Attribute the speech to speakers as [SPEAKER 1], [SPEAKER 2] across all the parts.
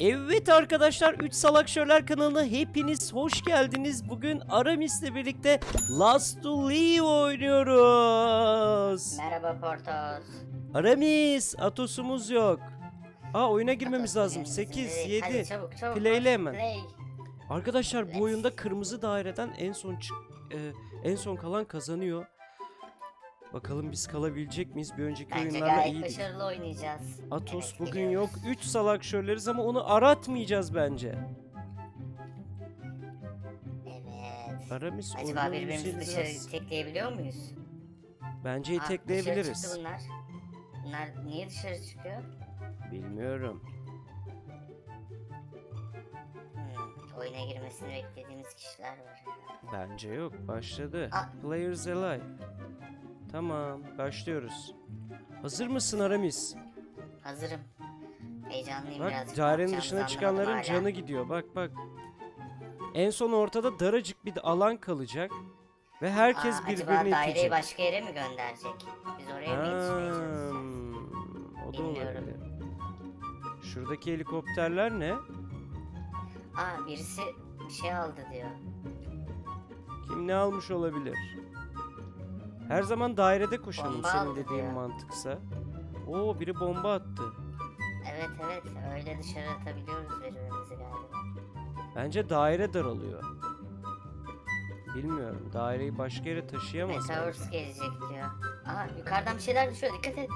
[SPEAKER 1] Evet arkadaşlar 3 Salak Şöler kanalına hepiniz hoş geldiniz. Bugün Aramis'le birlikte Last to Live oynuyoruz.
[SPEAKER 2] Merhaba Portos.
[SPEAKER 1] Aramis Atos'umuz yok. Aa oyuna girmemiz
[SPEAKER 2] Atos,
[SPEAKER 1] lazım.
[SPEAKER 2] benim
[SPEAKER 1] 8,
[SPEAKER 2] izin-
[SPEAKER 1] 7.
[SPEAKER 2] Hadi çabuk çabuk.
[SPEAKER 1] Playle hemen.
[SPEAKER 2] Play.
[SPEAKER 1] Arkadaşlar bu oyunda kırmızı daireden en son e, en son kalan kazanıyor. Bakalım biz kalabilecek miyiz? Bir önceki
[SPEAKER 2] Bence
[SPEAKER 1] oyunlarda
[SPEAKER 2] gayet
[SPEAKER 1] iyiydik.
[SPEAKER 2] başarılı oynayacağız.
[SPEAKER 1] Atos
[SPEAKER 2] Evet,
[SPEAKER 1] bugün
[SPEAKER 2] biliyoruz.
[SPEAKER 1] yok. 3 salak şölleriz ama onu aratmayacağız bence.
[SPEAKER 2] Evet.
[SPEAKER 1] Aramis
[SPEAKER 2] Acaba
[SPEAKER 1] oyunun
[SPEAKER 2] birbirimizi
[SPEAKER 1] yüzeyini
[SPEAKER 2] dışarı tekleyebiliyor muyuz?
[SPEAKER 1] Bence
[SPEAKER 2] Aa, Dışarı
[SPEAKER 1] itekleyebiliriz.
[SPEAKER 2] çıktı bunlar. Bunlar niye dışarı çıkıyor?
[SPEAKER 1] Bilmiyorum.
[SPEAKER 2] Hmm, oyuna girmesini beklediğimiz kişiler var.
[SPEAKER 1] Bence yok. Başladı.
[SPEAKER 2] Aa.
[SPEAKER 1] Players Alive. Tamam. Başlıyoruz. Hazır mısın Aramis?
[SPEAKER 2] Hazırım. Heyecanlıyım
[SPEAKER 1] Bak
[SPEAKER 2] birazcık. yapacağımızı
[SPEAKER 1] dışına çıkanların
[SPEAKER 2] hala.
[SPEAKER 1] canı gidiyor. Bak bak. En son ortada daracık bir alan kalacak. Ve herkes
[SPEAKER 2] Aa,
[SPEAKER 1] birbirini
[SPEAKER 2] Acaba daireyi
[SPEAKER 1] itecek.
[SPEAKER 2] başka yere mi gönderecek? Biz oraya mı yetişmeyeceğiz?
[SPEAKER 1] O da
[SPEAKER 2] Bilmiyorum.
[SPEAKER 1] olabilir. Şuradaki helikopterler ne?
[SPEAKER 2] Aa birisi bir şey aldı diyor.
[SPEAKER 1] Kim ne almış olabilir? Her zaman dairede koşalım
[SPEAKER 2] Bomba
[SPEAKER 1] senin dediğin
[SPEAKER 2] diyor.
[SPEAKER 1] mantıksa. Oo biri bomba attı.
[SPEAKER 2] Evet evet öyle dışarı atabiliyoruz birbirimizi galiba.
[SPEAKER 1] Bence daire daralıyor. Bilmiyorum. Daireyi başka yere taşıyamaz.
[SPEAKER 2] Metaverse gelecek diyor. Aa yukarıdan bir şeyler düşüyor dikkat et.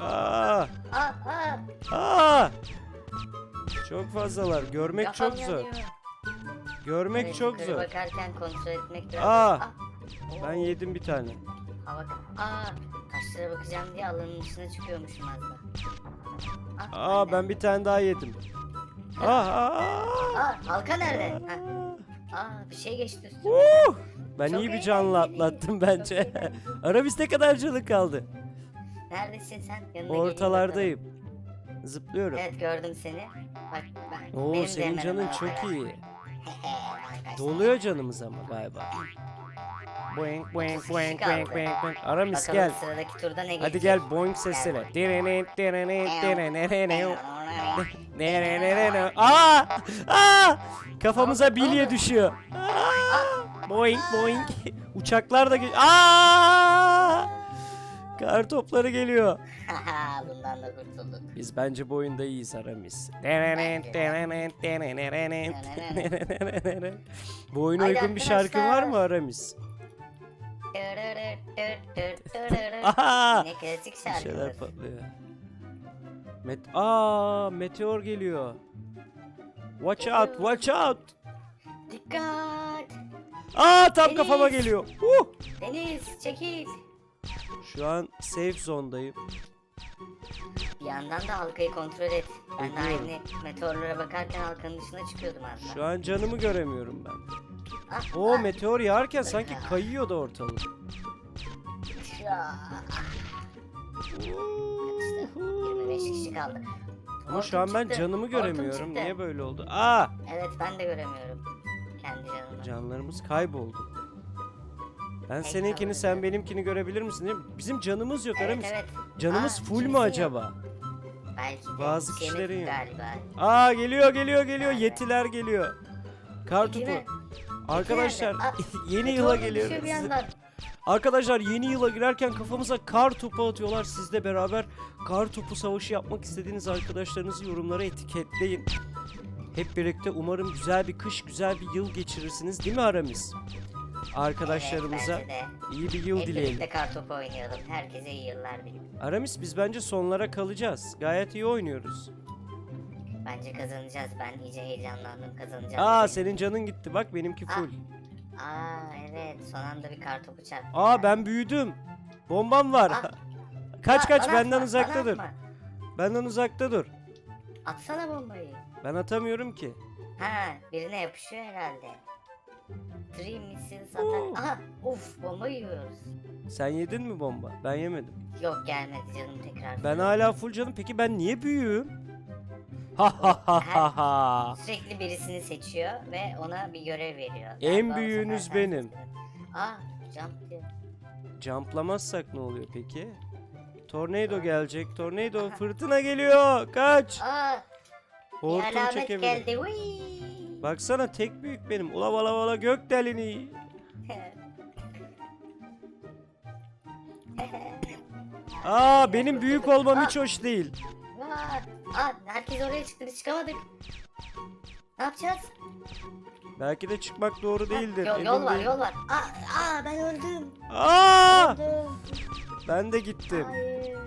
[SPEAKER 1] Aa!
[SPEAKER 2] Aa aa.
[SPEAKER 1] Aa! Çok fazlalar. Görmek
[SPEAKER 2] kafam
[SPEAKER 1] çok zor.
[SPEAKER 2] yanıyor.
[SPEAKER 1] Görmek
[SPEAKER 2] Evet,
[SPEAKER 1] çok zor.
[SPEAKER 2] bakarken kontrol etmek biraz
[SPEAKER 1] Aa!
[SPEAKER 2] zor.
[SPEAKER 1] Ben yedim bir tane.
[SPEAKER 2] Hava Aa taşlara bakacağım diye alanın dışına çıkıyormuşum az da. Ah,
[SPEAKER 1] Aa ben bir tane daha yedim. Aa! aa, aa.
[SPEAKER 2] Aa halka nerede? Heh. Aa bir şey geçti üstüme.
[SPEAKER 1] Uh! Ben
[SPEAKER 2] Çok
[SPEAKER 1] iyi bir canlı atlattım
[SPEAKER 2] çok
[SPEAKER 1] bence.
[SPEAKER 2] eğlenceli.
[SPEAKER 1] Arabis ne kadar canı kaldı?
[SPEAKER 2] Neredesin sen? Yanına geleyim
[SPEAKER 1] Ortalardayım. Zıplıyorum.
[SPEAKER 2] bakalım. Evet gördüm seni. Bak ben.
[SPEAKER 1] Oo
[SPEAKER 2] benim de
[SPEAKER 1] senin
[SPEAKER 2] hemen
[SPEAKER 1] canın
[SPEAKER 2] hemen
[SPEAKER 1] çok iyi.
[SPEAKER 2] Arkadaşlar.
[SPEAKER 1] Doluyor canımız ama galiba. Boing boing boing boing boing boing. Aramis
[SPEAKER 2] Bakalım
[SPEAKER 1] gel.
[SPEAKER 2] sıradaki turda ne gelecek?
[SPEAKER 1] Hadi gel boing sesleri. Direnet direnet direnet. Nerelere Aa! Aa! Kafamıza bilye düşüyor. Aa! Boing boing. Uçaklar da gel. Aa! Kar topları geliyor.
[SPEAKER 2] Bundan da kurtulduk.
[SPEAKER 1] Biz bence bu oyunda iyiyiz Aramis. Bu oyuna uygun bir şarkı var mı. Aramis? Aha!
[SPEAKER 2] Ne klasik
[SPEAKER 1] Bir şeyler
[SPEAKER 2] şarkıdır.
[SPEAKER 1] patlıyor. Met Aa, meteor geliyor. Watch out, watch out.
[SPEAKER 2] Dikkat!
[SPEAKER 1] Aa tam
[SPEAKER 2] Deniz.
[SPEAKER 1] kafama geliyor. Uh!
[SPEAKER 2] Deniz çekil.
[SPEAKER 1] Şu an safe zone'dayım.
[SPEAKER 2] Bir yandan da halkayı kontrol et. Ben de
[SPEAKER 1] Ediyorum.
[SPEAKER 2] aynı meteorlara bakarken halkanın dışına çıkıyordum daha.
[SPEAKER 1] Şu an canımı göremiyorum ben. O meteor yağarken sanki kayıyordu ortalık.
[SPEAKER 2] ya. İşte 25 kişi kaldı.
[SPEAKER 1] Ama şu an ben
[SPEAKER 2] çıktı,
[SPEAKER 1] canımı göremiyorum.
[SPEAKER 2] çıktı.
[SPEAKER 1] Niye böyle oldu? Aa!
[SPEAKER 2] Evet ben de göremiyorum. Kendi canımı.
[SPEAKER 1] Canlarımız kayboldu. Ben
[SPEAKER 2] Tek
[SPEAKER 1] seninkini sen
[SPEAKER 2] kaldı.
[SPEAKER 1] benimkini görebilir misin? Değil mi? Bizim canımız yok
[SPEAKER 2] Evet
[SPEAKER 1] Aramis.
[SPEAKER 2] evet.
[SPEAKER 1] Canımız
[SPEAKER 2] Aa,
[SPEAKER 1] full
[SPEAKER 2] kimse yok.
[SPEAKER 1] acaba?
[SPEAKER 2] Belki de
[SPEAKER 1] Bazı
[SPEAKER 2] yemek
[SPEAKER 1] kişilerin yok.
[SPEAKER 2] galiba.
[SPEAKER 1] Aa geliyor geliyor geliyor.
[SPEAKER 2] Nerede?
[SPEAKER 1] Yetiler geliyor. Kar topu. Arkadaşlar yeni
[SPEAKER 2] Meteor
[SPEAKER 1] yıla geliyoruz.
[SPEAKER 2] yandan.
[SPEAKER 1] Arkadaşlar yeni yıla girerken kafamıza kar topu atıyorlar. Siz de beraber kar topu savaşı yapmak istediğiniz arkadaşlarınızı yorumlara etiketleyin. Hep birlikte umarım güzel bir kış, güzel bir yıl geçirirsiniz değil mi Aramis? Arkadaşlarımıza
[SPEAKER 2] Evet,
[SPEAKER 1] iyi bir yıl
[SPEAKER 2] Hep
[SPEAKER 1] dileyelim.
[SPEAKER 2] birlikte kartopu oynayalım. Herkese iyi yıllar dilerim.
[SPEAKER 1] Aramis biz bence sonlara kalacağız. Gayet iyi oynuyoruz.
[SPEAKER 2] Bence kazanacağız. Ben iyice heyecanlandım. Kazanacağız.
[SPEAKER 1] Aa senin canın gitti bak benimki full.
[SPEAKER 2] Aa evet son anda bir kartopu çarptı.
[SPEAKER 1] Aa ben büyüdüm. Bombam var.
[SPEAKER 2] Ah.
[SPEAKER 1] Kaç
[SPEAKER 2] Aa,
[SPEAKER 1] kaç benden
[SPEAKER 2] atma,
[SPEAKER 1] uzakta dur.
[SPEAKER 2] atma.
[SPEAKER 1] Benden uzakta dur.
[SPEAKER 2] Atsana bombayı.
[SPEAKER 1] Ben atamıyorum ki.
[SPEAKER 2] Ha birine yapışıyor herhalde. Dream missile
[SPEAKER 1] Oo.
[SPEAKER 2] satan. Aha uf bomba yiyoruz.
[SPEAKER 1] Sen yedin mi bomba? Ben yemedim.
[SPEAKER 2] Yok gelmedi canım tekrar.
[SPEAKER 1] Ben hala full canım. Peki ben niye büyüğüm? Ha ha ha ha ha.
[SPEAKER 2] Sürekli birisini seçiyor ve ona bir görev veriyor.
[SPEAKER 1] En
[SPEAKER 2] Galiba o
[SPEAKER 1] büyüğünüz
[SPEAKER 2] sefer
[SPEAKER 1] benim.
[SPEAKER 2] seçtin. Aa jump diyor.
[SPEAKER 1] Jumplamazsak ne oluyor peki? Tornado gelecek. Tornado fırtına geliyor. Kaç.
[SPEAKER 2] Aa Bir
[SPEAKER 1] Hortum
[SPEAKER 2] alamet geldi. Uy.
[SPEAKER 1] Baksana tek büyük benim. Ula vala vala gök delini. Aa benim büyük olmam hiç hoş değil.
[SPEAKER 2] Aa, herkes oraya çıktı biz çıkamadık. Ne yapacağız?
[SPEAKER 1] Belki de çıkmak doğru değildir.
[SPEAKER 2] Yol,
[SPEAKER 1] emin
[SPEAKER 2] yol var yol var. Aa, aa ben öldüm.
[SPEAKER 1] Aa!
[SPEAKER 2] Öldüm.
[SPEAKER 1] Ben de gittim.
[SPEAKER 2] Hayır.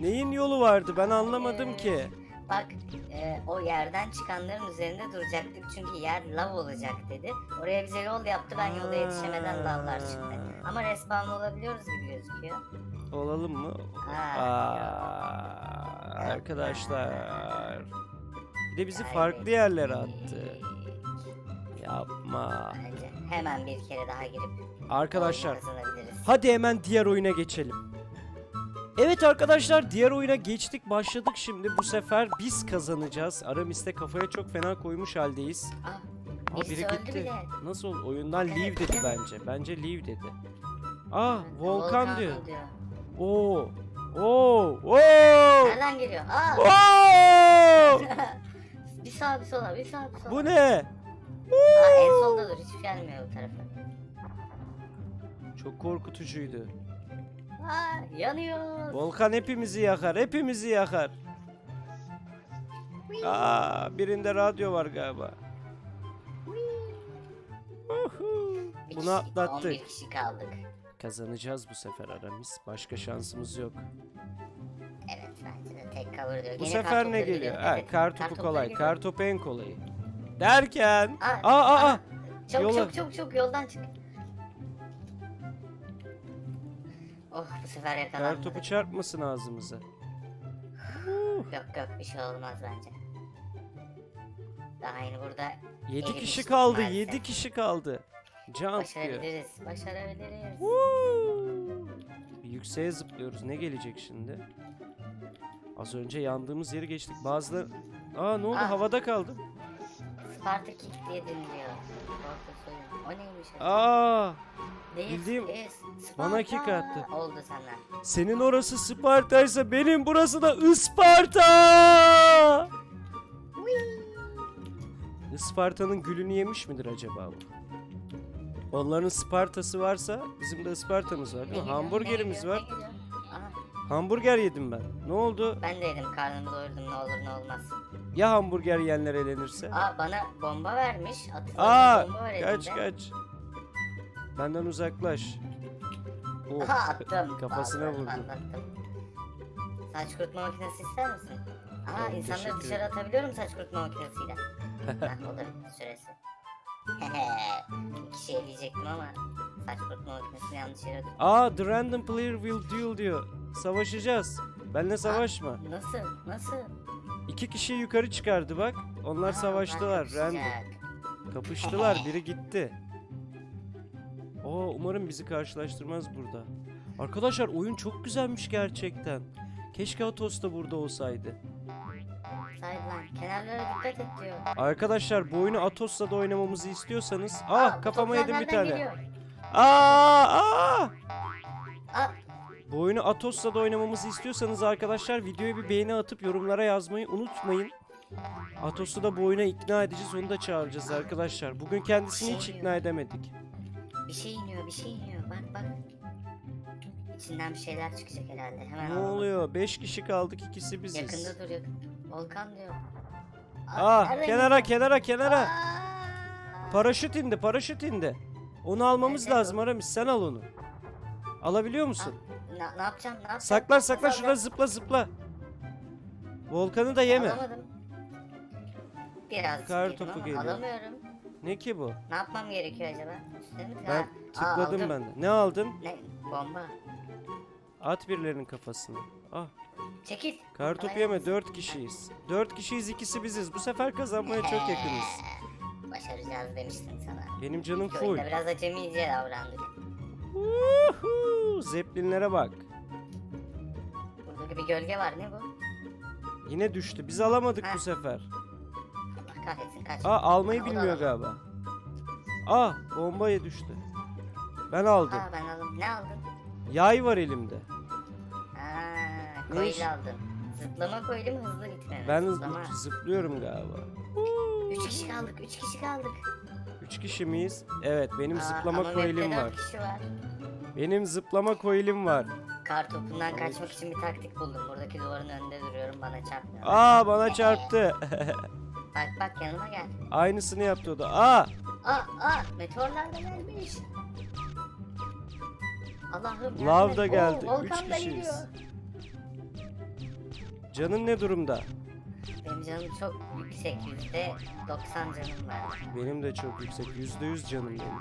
[SPEAKER 1] Neyin yolu vardı ben anlamadım
[SPEAKER 2] Hayır.
[SPEAKER 1] ki.
[SPEAKER 2] Bak e, o yerden çıkanların üzerinde duracaktık çünkü yer lav olacak dedi. Oraya bize yol yaptı ben yolda yetişemeden lavlar çıktı. Ama respawn olabiliyoruz gibi gözüküyor.
[SPEAKER 1] Olalım mı?
[SPEAKER 2] Ha,
[SPEAKER 1] Aa, arkadaşlar. Bir de bizi farklı yerlere attı. Yapma.
[SPEAKER 2] Bence hemen bir kere daha girip
[SPEAKER 1] Arkadaşlar
[SPEAKER 2] oyunu kazanabiliriz.
[SPEAKER 1] hadi hemen diğer oyuna geçelim. Evet arkadaşlar diğer oyuna geçtik başladık şimdi bu sefer biz kazanacağız. Aramis'te kafaya çok fena koymuş haldeyiz.
[SPEAKER 2] Aa,
[SPEAKER 1] Aa
[SPEAKER 2] birisi
[SPEAKER 1] biri
[SPEAKER 2] öldü
[SPEAKER 1] gitti.
[SPEAKER 2] bile.
[SPEAKER 1] Nasıl oldu? Oyundan
[SPEAKER 2] Evet,
[SPEAKER 1] leave dedi bence. Bence leave dedi. Aa volkan diyor.
[SPEAKER 2] diyor.
[SPEAKER 1] Oo. Oo. Oo.
[SPEAKER 2] Nereden geliyor? Aa!
[SPEAKER 1] Oo.
[SPEAKER 2] bir sağa bir sola bir sağa bir sola.
[SPEAKER 1] Bu ne?
[SPEAKER 2] Aa, en solda dur hiç gelmiyor bu tarafa.
[SPEAKER 1] Çok korkutucuydu.
[SPEAKER 2] Aa, yanıyor.
[SPEAKER 1] Volkan hepimizi yakar, hepimizi yakar. Aa, birinde radyo var galiba. Uhu.
[SPEAKER 2] Bir
[SPEAKER 1] Bunu
[SPEAKER 2] kişi-
[SPEAKER 1] atlattık.
[SPEAKER 2] 11 kişi kaldık.
[SPEAKER 1] Kazanacağız bu sefer Aramis. Başka şansımız yok.
[SPEAKER 2] Evet bence de tek cover diyor.
[SPEAKER 1] Bu
[SPEAKER 2] Gene
[SPEAKER 1] sefer ne geliyor? Ha,
[SPEAKER 2] Evet,
[SPEAKER 1] kar topu kolay.
[SPEAKER 2] geliyor.
[SPEAKER 1] Kar topu en kolayı. Derken.
[SPEAKER 2] Aa,
[SPEAKER 1] Aa aa aa.
[SPEAKER 2] Çabuk
[SPEAKER 1] yola.
[SPEAKER 2] çabuk çabuk çabuk yoldan çık. Oh bu sefer
[SPEAKER 1] Kar
[SPEAKER 2] yakalanmadık.
[SPEAKER 1] topu çarpmasın ağzımıza.
[SPEAKER 2] Yok yok bir şey olmaz bence. Daha yeni burada
[SPEAKER 1] 7 kişi kaldı.
[SPEAKER 2] maalesef.
[SPEAKER 1] 7 kişi kaldı. Jump diyor.
[SPEAKER 2] başarabiliriz. Başarabiliriz.
[SPEAKER 1] Woo! Yükseğe zıplıyoruz. Ne gelecek şimdi? Az önce yandığımız yeri geçtik. Bazıları... Aa ne oldu?
[SPEAKER 2] Ah.
[SPEAKER 1] Havada kaldım.
[SPEAKER 2] Sparta Kick diye deniliyor. Orta soyun. O neymiş?
[SPEAKER 1] Aa!
[SPEAKER 2] Değil,
[SPEAKER 1] bildiğim-
[SPEAKER 2] değil.
[SPEAKER 1] bana kick
[SPEAKER 2] Sparta.
[SPEAKER 1] attı.
[SPEAKER 2] Oldu senden.
[SPEAKER 1] Senin orası Sparta'ysa benim burası da Isparta! Isparta'nın gülünü yemiş midir acaba bu? Onların Sparta'sı varsa bizim de Isparta'mız var değil mi? Hamburgerimiz var.
[SPEAKER 2] Aha,
[SPEAKER 1] Hamburger yedim ben. Ne oldu?
[SPEAKER 2] ben de yedim karnımı doyurdum ne olur ne olmaz.
[SPEAKER 1] Ya hamburger yiyenler elenirse?
[SPEAKER 2] Aa bana bomba vermiş.
[SPEAKER 1] Aa,
[SPEAKER 2] bomba var
[SPEAKER 1] kaç
[SPEAKER 2] elinde.
[SPEAKER 1] kaç. Benden uzaklaş. Oh,
[SPEAKER 2] Aha attım.
[SPEAKER 1] Kafasına
[SPEAKER 2] Vallahi
[SPEAKER 1] vurdum.
[SPEAKER 2] patlattım. Saç kurutma makinesi ister misin? Aa
[SPEAKER 1] Tamam,
[SPEAKER 2] insanları
[SPEAKER 1] teşekkür
[SPEAKER 2] dışarı atabiliyorum saç kurutma makinesiyle. Heh, o da süresi. İki şey diyecektim ama saç kurutma makinesini yanlış yere tuttum.
[SPEAKER 1] Aa, the random player will duel diyor. Savaşacağız. Benle savaşma.
[SPEAKER 2] Nasıl? Nasıl?
[SPEAKER 1] İki kişiyi yukarı çıkardı bak. Onlar
[SPEAKER 2] Aa,
[SPEAKER 1] savaştılar. Random. Kapıştılar. Biri gitti. Oo, umarım bizi karşılaştırmaz burada. Arkadaşlar oyun çok güzelmiş gerçekten. Keşke Atos da burada olsaydı.
[SPEAKER 2] Sideline. Kenarlara dikkat et diyor.
[SPEAKER 1] Arkadaşlar bu oyunu Atos'la da oynamamızı istiyorsanız...
[SPEAKER 2] Aa,
[SPEAKER 1] Ah
[SPEAKER 2] bu
[SPEAKER 1] kafama yedim bir tane.
[SPEAKER 2] geliyor?
[SPEAKER 1] Aa, aa!
[SPEAKER 2] Aa,
[SPEAKER 1] Bu oyunu Atos'la da oynamamızı istiyorsanız arkadaşlar videoya bir beğeni atıp yorumlara yazmayı unutmayın. Atos'u da bu oyuna ikna edeceğiz onu da çağıracağız arkadaşlar. Bugün kendisini hiç ikna edemedik.
[SPEAKER 2] bir şey iniyor, bir şey iniyor. Bak bak. İçinden bir şeyler çıkacak herhalde. Hemen
[SPEAKER 1] Ne
[SPEAKER 2] alalım.
[SPEAKER 1] oluyor? 5 kişi kaldık ikisi biziz.
[SPEAKER 2] Yakında dur yakın. Volkan diyor.
[SPEAKER 1] Ah
[SPEAKER 2] nereden
[SPEAKER 1] kenara kenara kenara.
[SPEAKER 2] Aa!
[SPEAKER 1] Paraşüt indi paraşüt indi. Onu almamız
[SPEAKER 2] Nerede
[SPEAKER 1] lazım
[SPEAKER 2] o?
[SPEAKER 1] Aramis sen al onu. Alabiliyor musun?
[SPEAKER 2] Ne, ne yapacağım? Ne yapacağım?
[SPEAKER 1] Saklan saklan
[SPEAKER 2] Nasıl
[SPEAKER 1] şurada zıpla zıpla. Volkanı da yeme.
[SPEAKER 2] Alamadım. Biraz
[SPEAKER 1] Kar topu
[SPEAKER 2] ama
[SPEAKER 1] geliyor.
[SPEAKER 2] Alamıyorum.
[SPEAKER 1] Ne ki bu?
[SPEAKER 2] Ne yapmam gerekiyor acaba?
[SPEAKER 1] Ben
[SPEAKER 2] Ha, aa,
[SPEAKER 1] tıkladım
[SPEAKER 2] aldım.
[SPEAKER 1] ben de. Ne aldın?
[SPEAKER 2] Ne? Bomba.
[SPEAKER 1] At birilerinin kafasına. Ah
[SPEAKER 2] Çekil.
[SPEAKER 1] kar topu
[SPEAKER 2] Kolay
[SPEAKER 1] yeme. 4 kişiyiz. 4 kişiyiz ikisi biziz. Bu sefer kazanmaya çok yakınız.
[SPEAKER 2] Başaracağız demiştim sana.
[SPEAKER 1] Benim canım
[SPEAKER 2] İlk
[SPEAKER 1] full.
[SPEAKER 2] oyunda biraz acemice davrandık.
[SPEAKER 1] Woohoo! Zeplinlere bak.
[SPEAKER 2] Burada bir gölge var ne bu?
[SPEAKER 1] Yine düştü. Biz alamadık bu sefer.
[SPEAKER 2] Allah kahretsin kaç.
[SPEAKER 1] Aa almayı
[SPEAKER 2] Ha, o da
[SPEAKER 1] bilmiyor galiba. Aa bombaya düştü. Ben aldım.
[SPEAKER 2] Aa ben aldım. Ne aldın?
[SPEAKER 1] Yay var elimde.
[SPEAKER 2] Coil aldım. Zıplama koyalım hızlı bitmemiz.
[SPEAKER 1] Ben
[SPEAKER 2] Zıplama.
[SPEAKER 1] zıp- zıplıyorum galiba.
[SPEAKER 2] Üç kişi kaldık, üç kişi kaldık.
[SPEAKER 1] Üç kişi miyiz? Evet benim
[SPEAKER 2] Aa,
[SPEAKER 1] zıplama
[SPEAKER 2] ama map'te
[SPEAKER 1] var.
[SPEAKER 2] dört kişi var.
[SPEAKER 1] Benim zıplama coil'im var.
[SPEAKER 2] Kar topundan kaçmak için bir taktik buldum. Buradaki duvarın önünde duruyorum bana çarpmıyor.
[SPEAKER 1] Aa bana çarptı.
[SPEAKER 2] Bak bak yanıma gel.
[SPEAKER 1] Aynısını yaptı o da. Aa
[SPEAKER 2] Aa aa meteorlar da gelmiş. Allah'ım yardım
[SPEAKER 1] lav
[SPEAKER 2] et.
[SPEAKER 1] da
[SPEAKER 2] Oo,
[SPEAKER 1] geldi.
[SPEAKER 2] volkan
[SPEAKER 1] Üç
[SPEAKER 2] da
[SPEAKER 1] kişiyiz.
[SPEAKER 2] geliyor.
[SPEAKER 1] Canın ne durumda?
[SPEAKER 2] Benim canım çok yüksek yüzde 90 canım var.
[SPEAKER 1] Benim de çok yüksek. Yüzde yüz canım benim.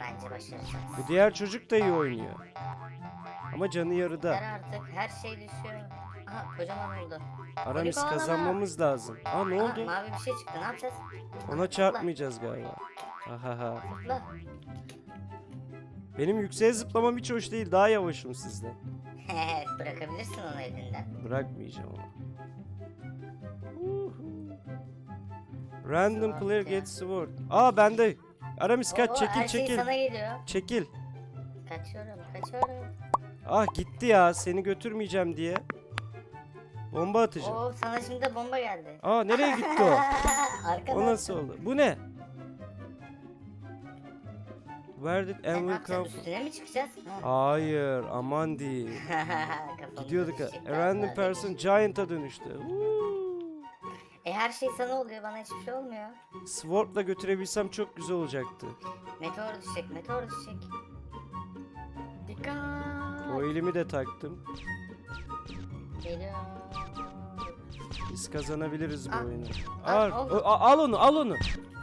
[SPEAKER 2] Bence başaracağız.
[SPEAKER 1] Bu diğer çocuk da iyi oynuyor. Ama canı yarıda.
[SPEAKER 2] Yeter artık her şey düşüyor. Aha kocaman oldu.
[SPEAKER 1] Aramis kazanmamız lazım. Aa ne
[SPEAKER 2] Aa,
[SPEAKER 1] oldu?
[SPEAKER 2] mavi bir şey çıktı ne yapacağız?
[SPEAKER 1] Ona çarpmayacağız galiba. Ahaha.
[SPEAKER 2] Zıpla.
[SPEAKER 1] Benim yükseğe zıplamam hiç hoş değil. Daha yavaşım sizden.
[SPEAKER 2] Bırakabilirsin onu elinden.
[SPEAKER 1] Bırakmayacağım onu. Random
[SPEAKER 2] Sword
[SPEAKER 1] player
[SPEAKER 2] ya.
[SPEAKER 1] gets sword. Aa bende. Aramis kaç
[SPEAKER 2] Oo,
[SPEAKER 1] çekil
[SPEAKER 2] her şey
[SPEAKER 1] çekil.
[SPEAKER 2] sana geliyor.
[SPEAKER 1] Çekil.
[SPEAKER 2] Kaçıyorum kaçıyorum.
[SPEAKER 1] Ah gitti ya seni götürmeyeceğim diye. Bomba atacağım.
[SPEAKER 2] Oo sana şimdi de bomba geldi.
[SPEAKER 1] Aa nereye gitti o?
[SPEAKER 2] Arkadan.
[SPEAKER 1] O nasıl oldu? Bu ne? Where did
[SPEAKER 2] Sen
[SPEAKER 1] come from?
[SPEAKER 2] Üstüne mi çıkacağız? Ha.
[SPEAKER 1] Hayır aman değil. Gidiyorduk.
[SPEAKER 2] düşecek
[SPEAKER 1] A random person giant'a dönüştü. Woo.
[SPEAKER 2] E her şey sana oluyor bana hiçbir şey olmuyor.
[SPEAKER 1] Sword'la götürebilsem çok güzel olacaktı.
[SPEAKER 2] Meteor düşecek meteor düşecek. Dikkat.
[SPEAKER 1] O elimi de taktım.
[SPEAKER 2] Geliyor.
[SPEAKER 1] Biz kazanabiliriz bu
[SPEAKER 2] Ah,
[SPEAKER 1] oyunu.
[SPEAKER 2] ah,
[SPEAKER 1] Al,
[SPEAKER 2] oldu.
[SPEAKER 1] o- a- al onu, al onu.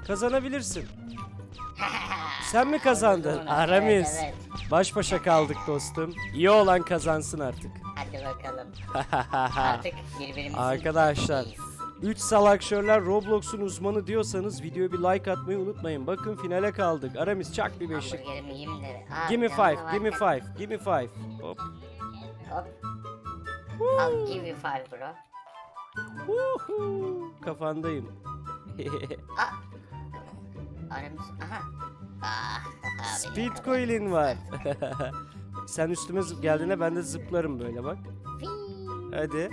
[SPEAKER 1] Kazanabilirsin. Sen mi kazandın? Aramis.
[SPEAKER 2] evet.
[SPEAKER 1] Baş başa kaldık dostum. İyi olan kazansın artık.
[SPEAKER 2] Hadi bakalım. Artık birbirimizin
[SPEAKER 1] Arkadaşlar.
[SPEAKER 2] iyiyiz.
[SPEAKER 1] 3 salakşörler Roblox'un uzmanı diyorsanız videoya bir like atmayı unutmayın. Bakın finale kaldık. Aramis çak bir beşlik.
[SPEAKER 2] Hamburgerimi yiyeyim de. Aa,
[SPEAKER 1] Give me
[SPEAKER 2] canlı
[SPEAKER 1] five, give me
[SPEAKER 2] varken-
[SPEAKER 1] five, give me five. Hop.
[SPEAKER 2] Hop. Al give me five bro.
[SPEAKER 1] Woohoo. Kafandayım.
[SPEAKER 2] Aramış. Aha.
[SPEAKER 1] Speed coil'in var. Sen üstüme zıp- geldiğinde ben de zıplarım böyle bak. Hadi.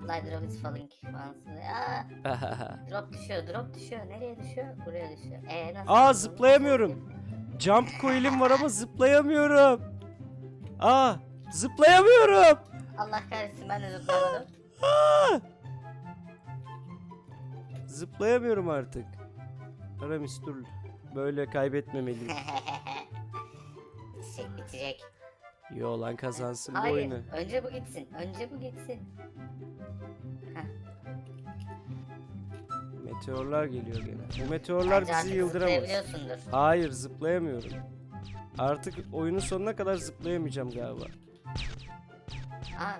[SPEAKER 2] Fly drop is falling. Drop düşüyor, drop düşüyor. Nereye düşüyor? Buraya düşüyor. Ee, nasıl?
[SPEAKER 1] Aa zıplayamıyorum. Jump coil'im var ama zıplayamıyorum. Aa zıplayamıyorum.
[SPEAKER 2] Allah kahretsin ben de zıplamadım.
[SPEAKER 1] Aa! Zıplayamıyorum artık. Aramis dur. Böyle kaybetmemeliyim.
[SPEAKER 2] bitecek, bitecek.
[SPEAKER 1] Yo lan kazansın bu
[SPEAKER 2] Hayır,
[SPEAKER 1] oyunu.
[SPEAKER 2] önce bu gitsin. Önce bu gitsin.
[SPEAKER 1] Meteorlar geliyor gene. Bu meteorlar
[SPEAKER 2] Bence
[SPEAKER 1] bizi
[SPEAKER 2] artık
[SPEAKER 1] yıldıramaz.
[SPEAKER 2] zıplayabiliyorsundur.
[SPEAKER 1] Hayır zıplayamıyorum. Artık oyunun sonuna kadar zıplayamayacağım galiba.
[SPEAKER 2] Aa,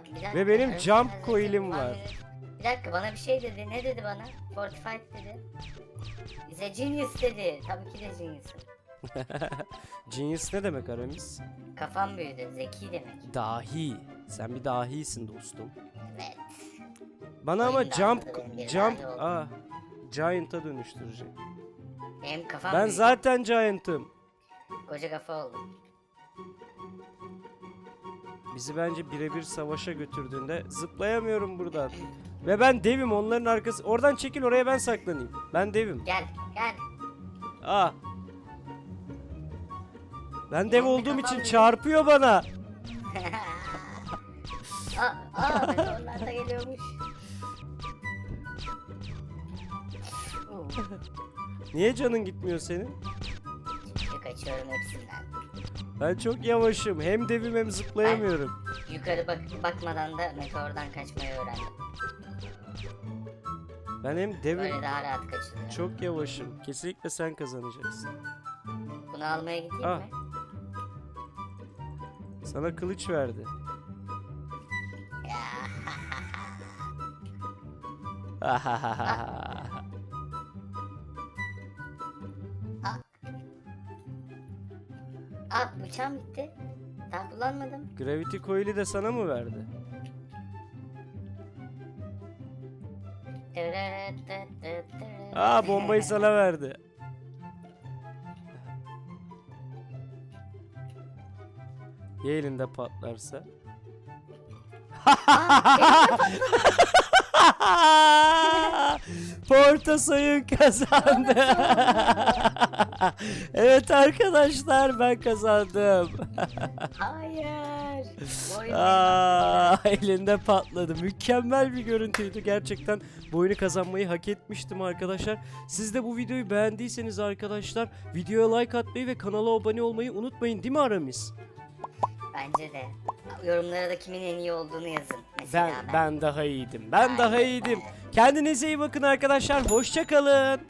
[SPEAKER 2] bir dakika.
[SPEAKER 1] Ve benim jump
[SPEAKER 2] zaten
[SPEAKER 1] coil'im var.
[SPEAKER 2] Bir dakika bana bir şey dedi. Ne dedi bana? Fortified dedi. Bize genius dedi. Tabii ki de genius'um.
[SPEAKER 1] Genius ne demek Aramis?
[SPEAKER 2] Kafam büyüdü. Zeki demek.
[SPEAKER 1] Dahi. Sen bir dahisin dostum.
[SPEAKER 2] Evet.
[SPEAKER 1] Bana ama jump
[SPEAKER 2] bir
[SPEAKER 1] jump
[SPEAKER 2] oldu.
[SPEAKER 1] ah Giant'a dönüştürecek.
[SPEAKER 2] Benim kafam
[SPEAKER 1] Ben
[SPEAKER 2] büyüdü.
[SPEAKER 1] zaten Giant'ım.
[SPEAKER 2] Koca kafa oldum.
[SPEAKER 1] Bizi bence birebir savaşa götürdüğünde zıplayamıyorum buradan. Ve ben devim onların arkası. Oradan çekil oraya ben saklanayım. Ben devim.
[SPEAKER 2] Gel gel.
[SPEAKER 1] Ah. Ben dev olduğum için çarpıyor bana.
[SPEAKER 2] aa, aa da geliyormuş.
[SPEAKER 1] Niye canın gitmiyor senin?
[SPEAKER 2] Çünkü kaçıyorum hepsinden.
[SPEAKER 1] Ben çok yavaşım. Hem devim hem zıplayamıyorum.
[SPEAKER 2] Yukarı bak bakmadan da meteordan kaçmayı öğrendim.
[SPEAKER 1] Ben hem devim
[SPEAKER 2] Böyle daha rahat kaçılıyor.
[SPEAKER 1] çok yavaşım. Kesinlikle sen kazanacaksın.
[SPEAKER 2] Bunu almaya gideyim
[SPEAKER 1] Ah.
[SPEAKER 2] mi?
[SPEAKER 1] Sana kılıç verdi.
[SPEAKER 2] Aa bıçağım bitti. Daha kullanmadım.
[SPEAKER 1] Gravity Coil'i de sana mı verdi? Aa bombayı sana verdi. Ya elinde patlarsa? Porto Soyun kazandı. Evet arkadaşlar ben kazandım.
[SPEAKER 2] Hayır.
[SPEAKER 1] Aa, elinde patladı. Mükemmel bir görüntüydü. Gerçekten bu oyunu kazanmayı hak etmiştim arkadaşlar. Siz de bu videoyu beğendiyseniz arkadaşlar videoya like atmayı ve kanala abone olmayı unutmayın değil mi Aramis?
[SPEAKER 2] Bence de. Yorumlara da kimin en iyi olduğunu yazın. Mesela
[SPEAKER 1] Ben
[SPEAKER 2] ben.
[SPEAKER 1] ben daha iyiydim. Ben daha
[SPEAKER 2] Aynen.
[SPEAKER 1] iyiydim. Kendinize iyi bakın arkadaşlar. Hoşça kalın.